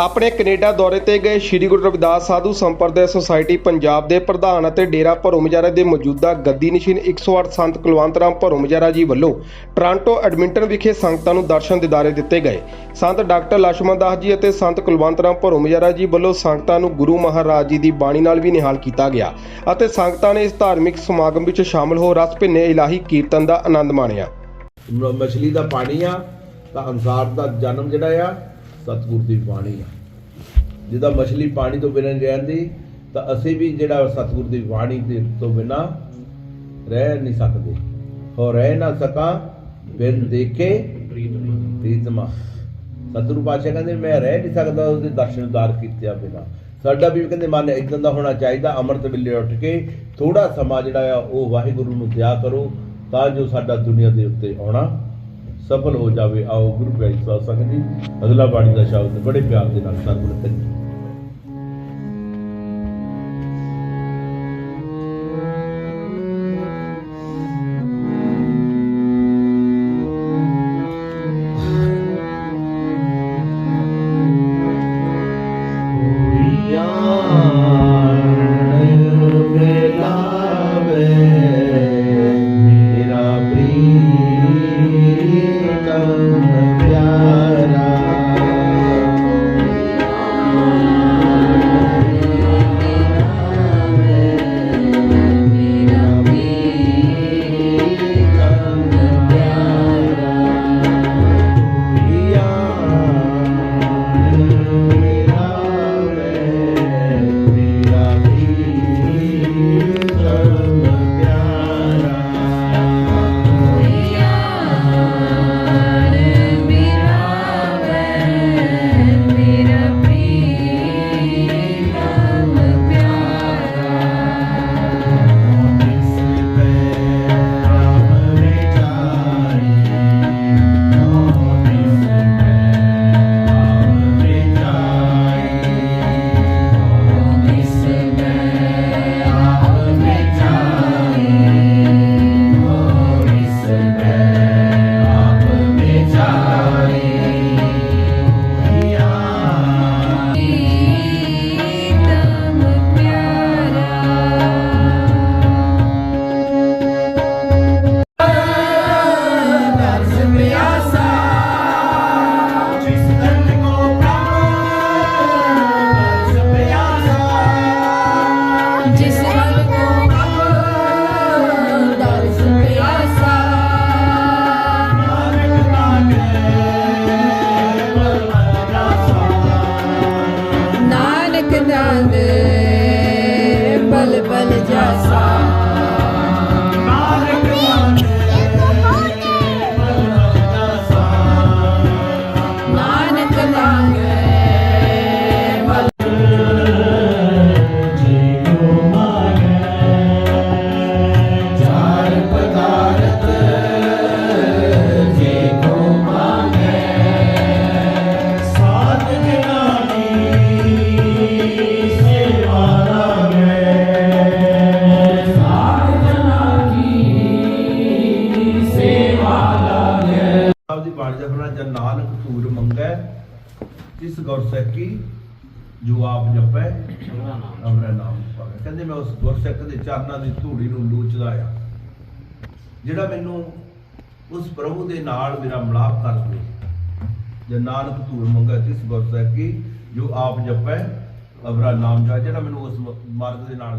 ਆਪਣੇ ਕੈਨੇਡਾ ਦੌਰੇ ਤੇ ਗਏ ਸ੍ਰੀ ਗੁਰੂ ਰਵਿਦਾਸ ਸਾਧੂ ਸੰਪਰਦਾਇ ਸੁਸਾਇਟੀ ਪੰਜਾਬ ਦੇ ਪ੍ਰਧਾਨ ਅਤੇ ਡੇਰਾ ਭਰੋਮਜਾਰਾ ਦੇ ਮੌਜੂਦਾ ਗੱਦੀ ਨਿਸ਼ੀਨ 108 ਸੰਤ ਕੁਲਵੰਤ ਰਾਮ ਭਰੋਮਜਾਰਾ ਜੀ ਵੱਲੋਂ ਟ੍ਰਾਂਟੋ ਐਡਮਿੰਟਨ ਵਿਖੇ ਸੰਗਤਾਂ ਨੂੰ ਦਰਸ਼ਨ ਦਿਦਾਰੇ ਦਿੱਤੇ ਗਏ। ਸੰਤ ਡਾਕਟਰ ਲక్ష్మణ ਦਾਸ ਜੀ ਅਤੇ ਸੰਤ ਕੁਲਵੰਤ ਰਾਮ ਭਰੋਮਜਾਰਾ ਜੀ ਵੱਲੋਂ ਸੰਗਤਾਂ ਨੂੰ ਗੁਰੂ ਮਹਾਰਾਜ ਜੀ ਦੀ ਬਾਣੀ ਨਾਲ ਵੀ ਨਿਹਾਲ ਕੀਤਾ ਗਿਆ ਅਤੇ ਸੰਗਤਾਂ ਨੇ ਇਸ ਧਾਰਮਿਕ ਸਮਾਗਮ ਵਿੱਚ ਸ਼ਾਮਲ ਹੋ ਰਸ ਭਿੰਨੇ ਇਲਾਹੀ ਕੀਰਤਨ ਦਾ ਆਨੰਦ ਮਾਣਿਆ। ਮਛਲੀ ਦਾ ਪਾਣੀ ਆ, ਤਾਂ ਅੰਸਾਰ ਦਾ ਜਨਮ ਜਿਹੜਾ ਆ ਸਤਿਗੁਰ ਦੀ ਬਾਣੀ ਆ। ਜਿਹਦਾ ਮਛਲੀ ਪਾਣੀ ਤੋਂ ਬਿਨਾਂ ਰਹਿੰਦੀ, ਤਾਂ ਅਸੀਂ ਵੀ ਜਿਹੜਾ ਸਤਿਗੁਰ ਦੀ ਬਾਣੀ ਦੇ ਤੋਂ ਬਿਨਾਂ ਰਹਿ ਨਹੀਂ ਸਕਦੇ। ਹੋ ਰਹਿ ਨਾ ਸਕਾਂ ਬਿਨ ਦੇਖੇ ਪ੍ਰੀਤਮਾ। ਸਤਿਗੁਰੂ ਪਾਤਸ਼ਾਹ ਕਹਿੰਦੇ, ਮੈਂ ਰਹਿ ਨਹੀਂ ਸਕਦਾ ਉਹਦੇ ਦਰਸ਼ਨਦਾਰ ਕੀਤਿਆ ਬਿਨਾਂ। ਸਾਡਾ ਵੀ ਕਹਿੰਦੇ, ਮਨ ਇਦਾਂ ਦਾ ਹੋਣਾ ਚਾਹੀਦਾ, ਅੰਮ੍ਰਿਤ ਵੇਲੇ ਉੱਠ ਕੇ ਥੋੜਾ ਸਮਾਂ ਜਿਹੜਾ ਆ, ਉਹ ਵਾਹਿਗੁਰੂ ਨੂੰ ਦਿਆ ਕਰੋ, ਤਾਂ ਜੋ ਸਾਡਾ ਦੁਨੀਆ ਦੇ ਉੱਤੇ ਆਉਣਾ ਸਫਲ ਹੋ ਜਾਵੇ। ਆਓ ਗੁਰੂ ਪਿਆਰੀ ਸਾਧ ਸੰਗਤ ਜੀ ਅਗਲਾ ਬਾਣੀ ਦਾ ਸ਼ਬਦ ਬੜੇ ਪਿਆਰ ਦੇ ਨਾਲ ਸਰਵਣ ਕਰੀ ਦਾ ਫਰਮਾਨ ਜਨ ਨਾਨਕ ਧੂਰ ਮੰਗੈ ਤਿਸ ਗੁਰ ਸੈਕੀ ਜੋ ਆਪ ਜਪੈ ਅਮਰਾ ਨਾਮ। ਪਾਵੇ। ਕਹਿੰਦੇ ਮੈਂ ਉਸ ਗੁਰਸਿੱਖ ਦੇ ਚਰਨਾਂ ਦੀ ਧੂੜੀ ਨੂੰ ਲੂਚਦਾ ਆ ਜਿਹੜਾ ਮੈਨੂੰ ਉਸ ਪ੍ਰਭੂ ਦੇ ਨਾਲ ਮੇਰਾ ਮਿਲਾਪ ਕਰ ਦੇ ਜਨ ਨਾਨਕ ਧੂਰ ਮੰਗੈ ਤਿਸ ਗੁਰ ਸੈਕੀ ਜੋ ਆਪ ਜਪੈ ਅਮਰਾ ਨਾਮ ਜਾ ਜਿਹੜਾ ਮੈਨੂੰ ਉਸ ਮਾਰਗ ਦੇ ਨਾਲ